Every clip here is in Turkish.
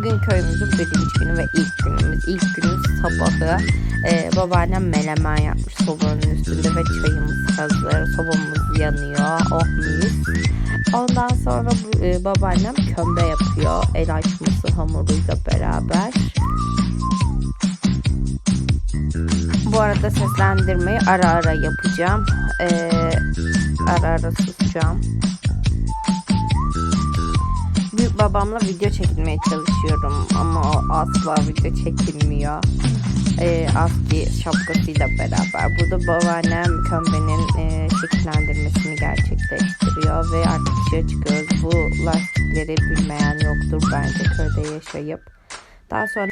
Bugün köyümüzün birinci günü ve ilk günümüz. İlk günün sabahı e, babaannem melemen yapmış sobanın üstünde ve çayımız hazır. Sobamız yanıyor. Oh mis. Ondan sonra bu, e, babaannem kömbe yapıyor. El açması hamuruyla beraber. Bu arada seslendirmeyi ara ara yapacağım. Ee, ara ara susacağım. Babamla video çekilmeye çalışıyorum ama o asla video çekilmiyor. Ee, aski şapkasıyla beraber. Burada babaannem kömbenin e, şekillendirmesini gerçekleştiriyor ve artık dışarı çıkıyoruz. Bu lastikleri bilmeyen yoktur bence köyde yaşayıp. Daha sonra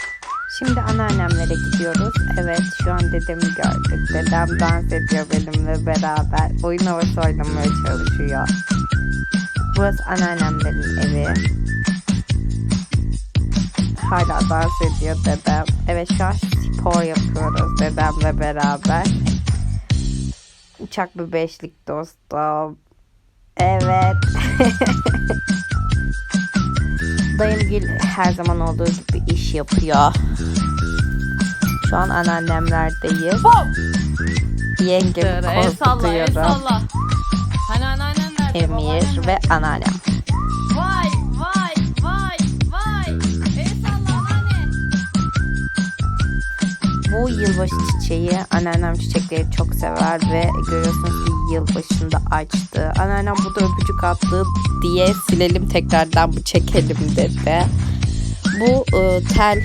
Şimdi anneannemlere gidiyoruz. Evet şu an dedemi gördük. Dedem dans ediyor benimle beraber. Oyun havası oynamaya çalışıyor. Burası anneannemlerin evi. Hala dans ediyor dedem. Evet şu an spor yapıyoruz dedemle beraber. Uçak bir beşlik dostum. Evet. Dayımgil her zaman olduğu gibi iş yapıyor. Şu an anneannemlerdeyiz. Yengemi El salla, el korkutuyorum. salla. Hani nerede? Emir ve anneannem. Bu yılbaşı çiçeği anneannem çiçekleri çok sever ve görüyorsunuz ki yılbaşında açtı. Anneannem burada öpücük attı diye silelim tekrardan bu çekelim dedi. Bu e, tel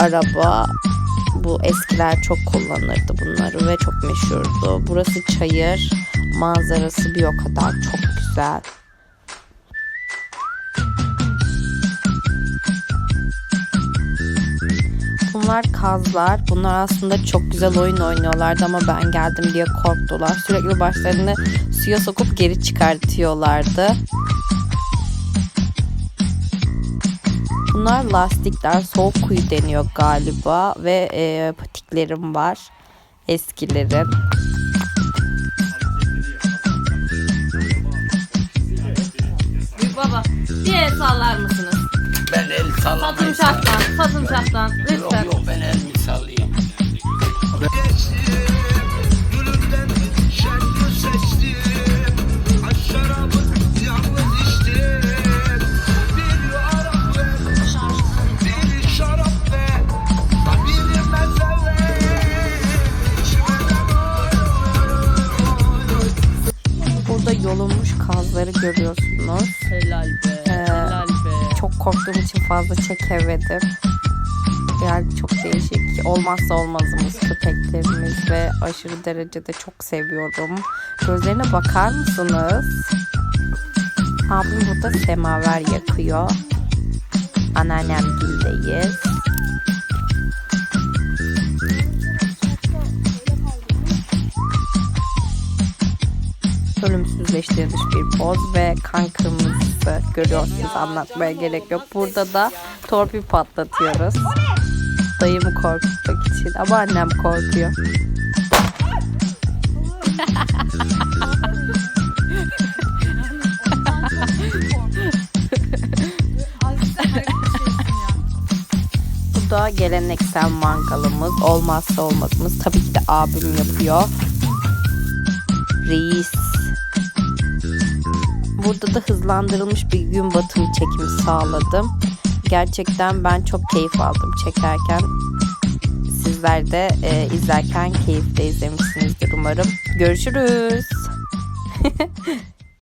araba bu eskiler çok kullanırdı bunları ve çok meşhurdu. Burası çayır manzarası bir o kadar çok güzel. Bunlar kazlar. Bunlar aslında çok güzel oyun oynuyorlardı ama ben geldim diye korktular. Sürekli başlarını suya sokup geri çıkartıyorlardı. Bunlar lastikler. Soğuk kuyu deniyor galiba ve e, patiklerim var. Eskilerin. Büyük baba, bir el sallar mısınız? Ben el çaktan, satın çaktan. Yok Lütfen. yok ben el mi sallayayım? Burada yolunmuş kazları görüyorsunuz. Helal be, Ee, helal. Çok korktuğum için fazla çekemedim. Yani çok değişik. Olmazsa olmazımız köpeklerimiz ve aşırı derecede çok seviyorum. Gözlerine bakar mısınız? Abim burada semaver yakıyor. Anneannem gildeyiz. Ölümsüzleştirilmiş bir poz ve kan kırmızısı görüyorsunuz anlatmaya gerek yok. Burada da torpil patlatıyoruz. Dayımı korkutmak için ama annem korkuyor. Bu da geleneksel mangalımız. Olmazsa olmazımız. Tabii ki de abim yapıyor. Reis. Burada da hızlandırılmış bir gün batımı çekimi sağladım. Gerçekten ben çok keyif aldım çekerken. Sizler de e, izlerken keyifle izlemişsinizdir umarım. Görüşürüz.